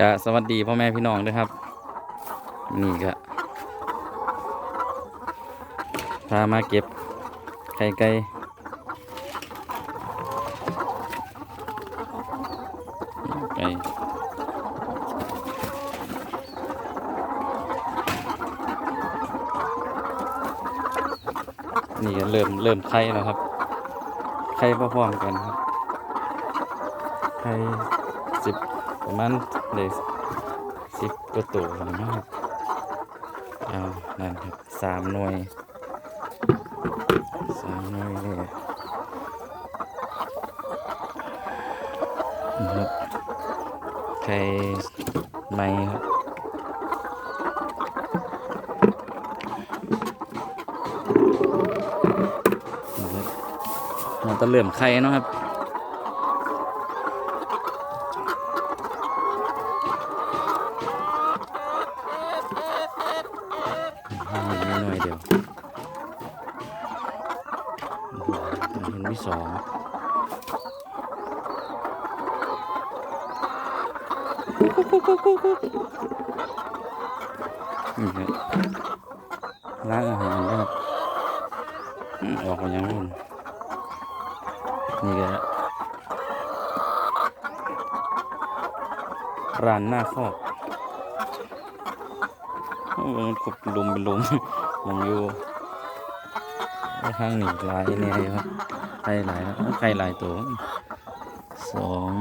ก็สวัสดีพ่อแม่พี่น้องด้วยครับ นี่ก็พามาเก็บไข่ไก่ไก่นี่ก็เริ่มเริ่มไข่แล้วครับไข่พร้อมกันครับไข่สิบประมาณเลยสิบตัวโตนะครับเอานั่นครับสามหน่วยสามหน่วยเลยนะครับไข่ไม้ครับนะครับมันจะเริ่มไข่เนาะครับ ห้ามีหน่อยเดียว โอ้โหเห็นที่สองร้างอาหารครับอืมออกมายังนู่นนี่ก็ร้านหน้าคอกโอ้มันขุดลุมเป็นลุมลงอยู่ ข้างหนึ่งลายเนี่ยครับไข่หลายครับไข่หลายตัวสอง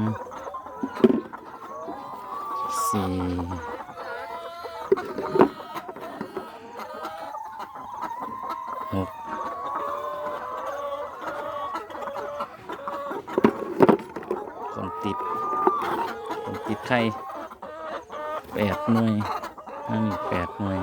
สี่หกคนติดคนติดไข่แปดหน่วยนั่นอีกแปดหน่วย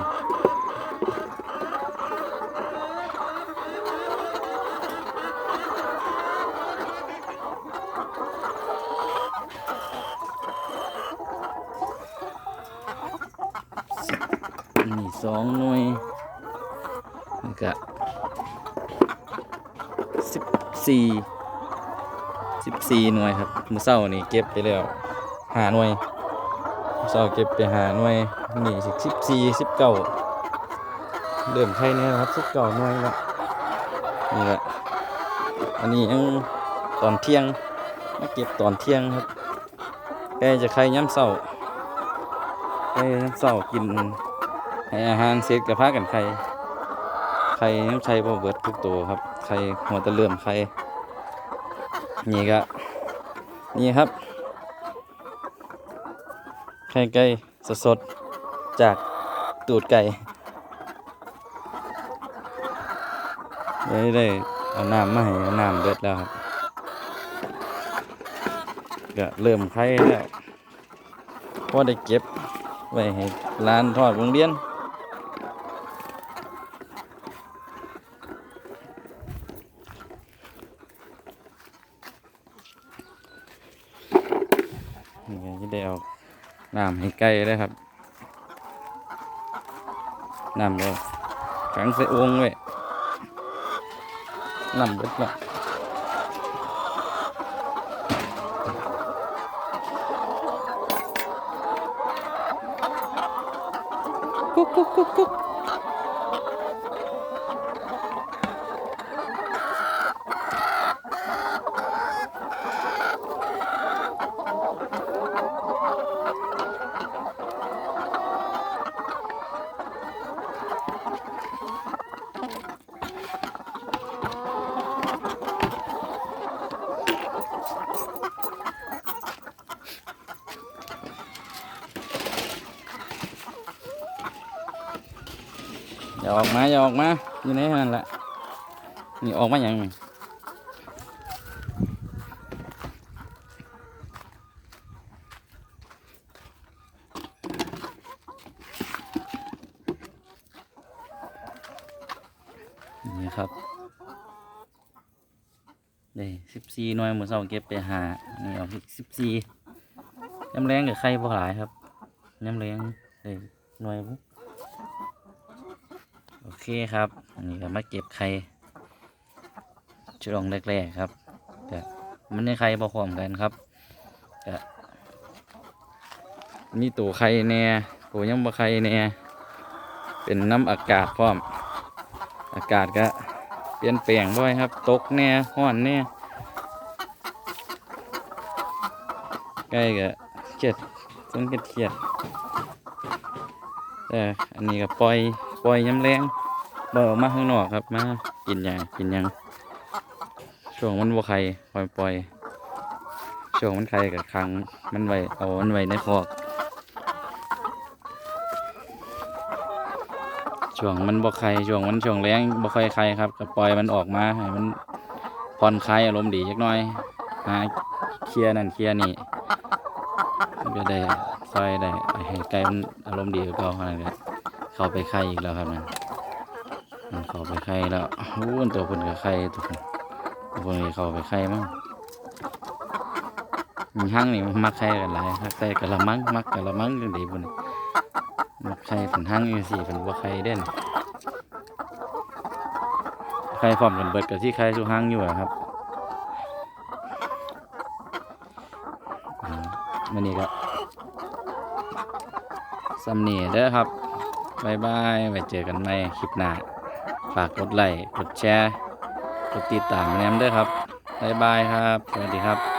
นี่ สองหน่วยนี่ก็สิบสี่สิบสี่หน่วยครับมือเศร้านี่เก็บไปแล้วหาหน่วยเศร้าเก็บไปหาหน่วยนี่สิบสี่สิบเก้าเริ่มไข่เนี่ยครับสิบเก้าหน่วยแล้วนี่แหละอันนี้ยังตอนเที่ยงมาเก็บตอนเที่ยงครับใกจะไข่ย้ำเศร้าใกล้ย้ำเศร้ากิน ให้อาหารเสร็จกับพากันไข่ไข่ยังไข่พอเบิดทุกตัวครับไข่หัวตะเลื่อมไข่นี่ก็นี่ครับไข่ไก่สดๆจากตูดไก่ได้ได้เอาน้ำมาให้น้ำเดือดแล้วครับก็เริ่มไข่แล้วพอได้เก็บไว้ให้ร้านทอดโรงเรียน นี่ไงที่ได้เอาน้ำให้ไก่เลยครับน้ำเลยขังใส่โอ่งไว้น้ำเบิดละกุ๊กกุ๊กกุ๊กกุ๊ก อย่าออกมาอย่าออกมาอยู่ในนั่นแหละนี่ออกมาอย่างนี้นี่ครับนี่สิบสี่หน่วยหมือเสาเก็บไปหานี่เอาสิบสี่ย้ำแรงกับไข่บ่หลายครับย้ำแรงเลยหน่วยบุ๊ เคครับ อันนี้ก็มาเก็บไข่ช่วงแรกๆครับแต่มันในไข่พอพร้อมกันครับก็มีตัวไข่แน่ตัวยังบ่ไข่แน่เป็นน้ำอากาศพร้อม อากาศก็เปลี่ยนแปลงบ่อยครับ ตกแน่ห้อนแน่ใกล้ก็เครียดต้นเครียดแต่อันนี้ก็ปล่อยปล่อยย้ำแรง บ่ออกมาข้างนอกครับมากินยังกินยังช่วงมันบ่ไข่ปล่อยปล่อยช่วงมันไข่กับครั้งมันไวเอามันไวในคอกช่วงมันบ่ไข่ช่วงมันช่วงแรงบ่ค่อยไข่ครับก็ปล่อยมันออกมาให้มันผ่อนคลายอารมณ์ดีจักหน่อยหาเคลียนั่นเคลียนี่มันก็ได้ซอยได้ให้ไก่มันอารมณ์ดีกว่าเก่าขนาดนี้เข้าไปไข่อีกแล้วครับนั่นมัน เข้าไปไข่แล้วโอ้โหตัวคนก็ไข่ตัวคนตัวคนเข้าไปไข่มั้งมีห้างนี่มักไข่กันหลายมักใส่กะละมังมักกะละมังจังดีพุ่นมันไข่เป็นหั่งอยู่สี่ผนว่าไข่เด่นไข่พร้อมกันเบิดกับที่ไข่สุหั่งอยู่ครับอ่ามันนี่ก็สำเนีเด้อครับบายบายไว้เจอกันใหม่คลิปหน้า ฝากกดไลค์กดแชร์ กดติดตามแนมด้วยครับบายบายครับ สวัสดีครับ